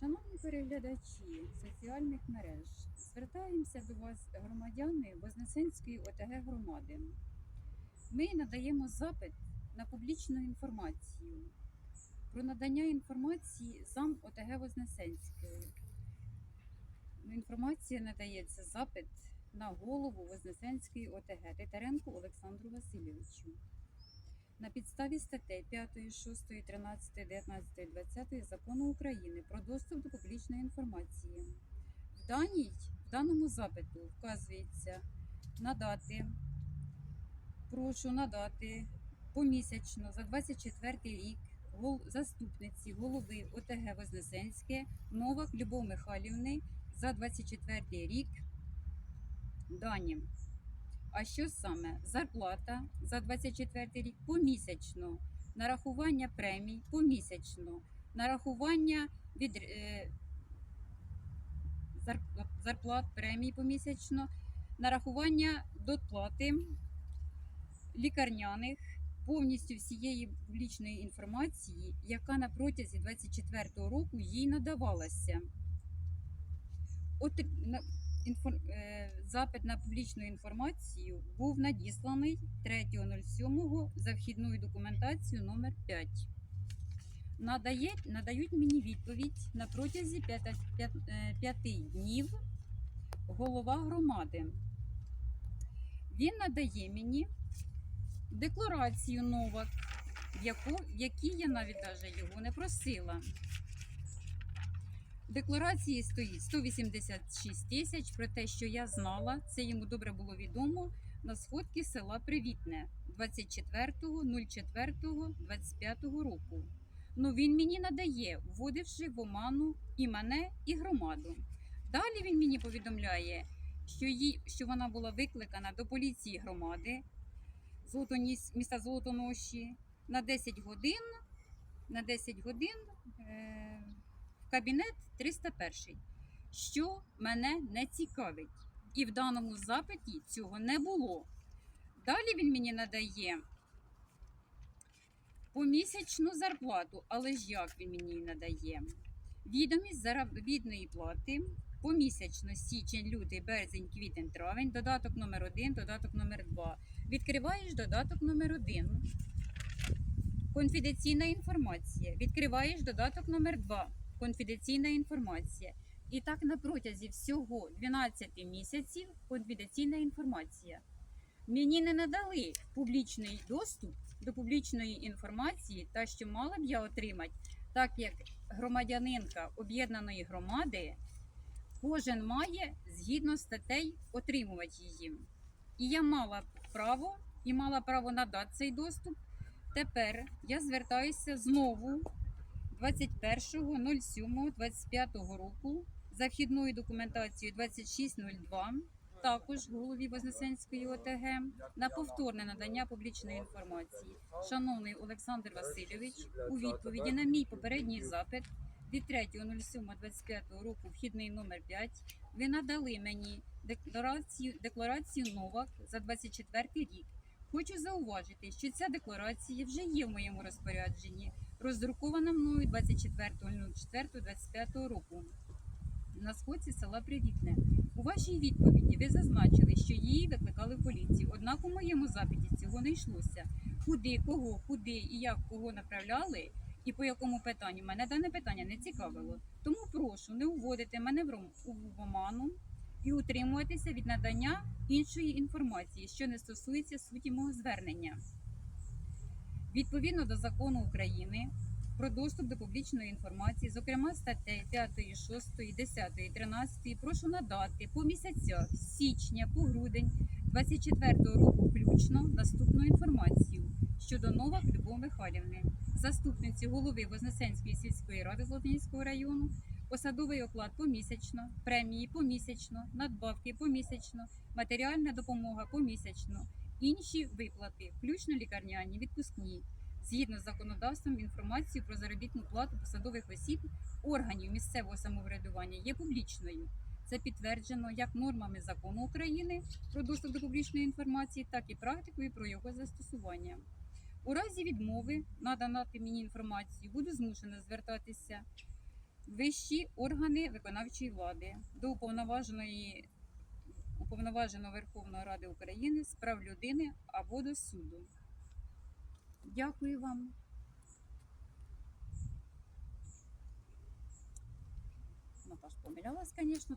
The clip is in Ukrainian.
Шановні переглядачі соціальних мереж, звертаємося до вас, громадяни Вознесенської ОТГ громади. Ми надаємо запит на публічну інформацію про надання інформації зам ОТГ Вознесенської. Інформація надається запит на голову Вознесенської ОТГ Титаренку Олександру Васильовичу. На підставі статей 5, 6, 13, 19, 20 Закону України про доступ до публічної інформації. В, даній, в даному запиту вказується надати, прошу надати помісячно за 24 рік заступниці голови ОТГ Вознесенське Новак Любов Михайлівни за 24 рік дані. А що саме? Зарплата за 24 рік помісячно, нарахування премій помісячно, нарахування від е, зар- зарплат, премій помісячно, нарахування доплати лікарняних, повністю всієї публічної інформації, яка на протязі 24 року їй надавалася. От на- інфор- е, запит на публічну інформацію був надісланий 3.07 за вхідною документацією номер 5. Надає, надають мені відповідь на протязі 5 днів голова громади. Він надає мені декларацію новак, яку, в якій я навіть його не просила. Декларації стоїть 186 тисяч про те, що я знала, це йому добре було відомо на сходки села Привітне 24.04.25 року. Ну він мені надає, вводивши в оману і мене, і громаду. Далі він мені повідомляє, що, їй, що вона була викликана до поліції громади Золотоніс, міста Золотоноші на 10 годин. На 10 годин е, кабінет 301, що мене не цікавить. І в даному запиті цього не було. Далі він мені надає помісячну зарплату, але ж як він мені надає? Відомість заробітної плати помісячно січень, лютий, березень, квітень, травень, додаток номер 1 додаток номер 2 Відкриваєш додаток номер 1 Конфіденційна інформація. Відкриваєш додаток номер 2 Конфіденційна інформація. І так на протязі всього 12 місяців конфіденційна інформація. Мені не надали публічний доступ до публічної інформації, та що мала б я отримати, так як громадянинка об'єднаної громади, кожен має згідно статей отримувати її. І я мала право і мала право надати цей доступ. Тепер я звертаюся знову 21.07.25 року за вхідною документацією 2602, також голові Вознесенської ОТГ, на повторне надання публічної інформації. Шановний Олександр Васильович, у відповіді на мій попередній запит від 3.07.25 року, вхідний номер 5, ви надали мені декларацію, декларацію новак за 24 рік. Хочу зауважити, що ця декларація вже є в моєму розпорядженні, роздрукована мною 24.04.25 року на сходці села Привітне. У вашій відповіді ви зазначили, що її викликали в поліцію. Однак у моєму запиті цього не йшлося. Куди, кого, куди і як кого направляли, і по якому питанню мене дане питання не цікавило. Тому прошу не уводити мене в оману і утримуватися від надання іншої інформації, що не стосується суті мого звернення. Відповідно до закону України про доступ до публічної інформації, зокрема статей 5, 6, 10, 13, прошу надати по місяцях з січня по грудень 24 року включно наступну інформацію щодо Новак Любов Михайлівни, заступниці голови Вознесенської сільської ради Золотинського району, посадовий оклад помісячно, премії помісячно, надбавки помісячно, матеріальна допомога помісячно, інші виплати, включно лікарняні, відпускні, згідно з законодавством інформацію про заробітну плату посадових осіб органів місцевого самоврядування є публічною. Це підтверджено як нормами закону України про доступ до публічної інформації, так і практикою про його застосування. У разі відмови надати мені інформацію, буду змушена звертатися вищі органи виконавчої влади до уповноваженої уповноваженого Верховної Ради України з прав людини або до суду. Дякую вам. Наташ помилялась, звісно.